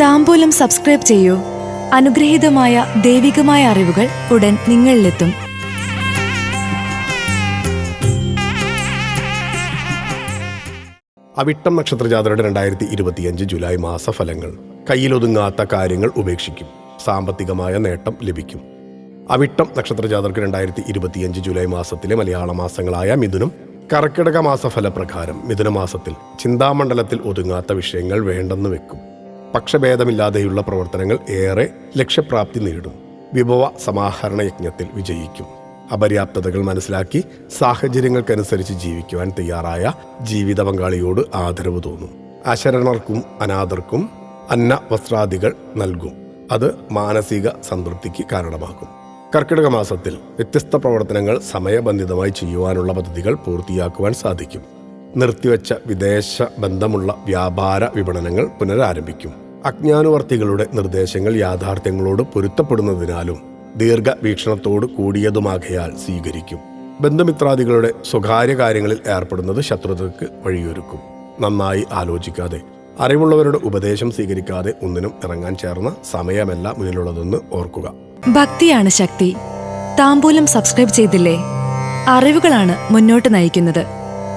താമ്പൂലം subscribe ചെയ്യൂ. അനുഗ്രഹീതമായ ദൈവികമായ അറിവുകൾ ഉടൻ നിങ്ങളിലെത്തും. അവിട്ടം നക്ഷത്രജാതരുടെ രണ്ടായിരത്തി ഇരുപത്തിയഞ്ച് ജൂലൈ മാസഫലങ്ങൾ. കയ്യിലൊതുങ്ങാത്ത കാര്യങ്ങൾ ഉപേക്ഷിക്കും. സാമ്പത്തികമായ നേട്ടം ലഭിക്കും. അവിട്ടം നക്ഷത്രജാതർക്ക് രണ്ടായിരത്തി ഇരുപത്തിയഞ്ച് ജൂലൈ മാസത്തിലെ മലയാള മാസങ്ങളായ മിഥുനം കർക്കിടക മാസഫലപ്രകാരം മിഥുന മാസത്തിൽ ചിന്താമണ്ഡലത്തിൽ ഒതുങ്ങാത്ത വിഷയങ്ങൾ വേണ്ടെന്ന് വെക്കും. പക്ഷഭേദമില്ലാതെയുള്ള പ്രവർത്തനങ്ങൾ ഏറെ ലക്ഷ്യപ്രാപ്തി നേടും. വിഭവ സമാഹരണ യജ്ഞത്തിൽ വിജയിക്കും. അപര്യാപ്തതകൾ മനസ്സിലാക്കി സാഹചര്യങ്ങൾക്കനുസരിച്ച് ജീവിക്കുവാൻ തയ്യാറായ ജീവിത പങ്കാളിയോട് ആദരവ് തോന്നും. അശരണർക്കും അനാഥർക്കും അന്ന വസ്ത്രാദികൾ നൽകും. അത് മാനസിക സംതൃപ്തിക്ക് കാരണമാകും. കർക്കിടക മാസത്തിൽ വ്യത്യസ്ത പ്രവർത്തനങ്ങൾ സമയബന്ധിതമായി ചെയ്യുവാനുള്ള പദ്ധതികൾ പൂർത്തിയാക്കുവാൻ സാധിക്കും. നിർത്തിവെച്ച വിദേശ ബന്ധമുള്ള വ്യാപാര വിപണനങ്ങൾ പുനരാരംഭിക്കും. അജ്ഞാനുവർത്തികളുടെ നിർദ്ദേശങ്ങൾ യാഥാർത്ഥ്യങ്ങളോട് പൊരുത്തപ്പെടുന്നതിനാലും ദീർഘവീക്ഷണത്തോട് കൂടിയതുമാകയാൽ സ്വീകരിക്കും. ബന്ധുമിത്രാദികളുടെ സ്വകാര്യ കാര്യങ്ങളിൽ ഏർപ്പെടുന്നത് ശത്രുതയ്ക്ക് വഴിയൊരുക്കും. നന്നായി ആലോചിക്കാതെ അറിവുള്ളവരുടെ ഉപദേശം സ്വീകരിക്കാതെ ഒന്നിനും ഇറങ്ങാൻ ചേർന്ന സമയമല്ല മുന്നിലുള്ളതെന്ന് ഓർക്കുക. ഭക്തിയാണ് ശക്തി. താമ്പൂലം സബ്സ്ക്രൈബ് ചെയ്തില്ലേ? അറിവുകളാണ് മുന്നോട്ട് നയിക്കുന്നത്.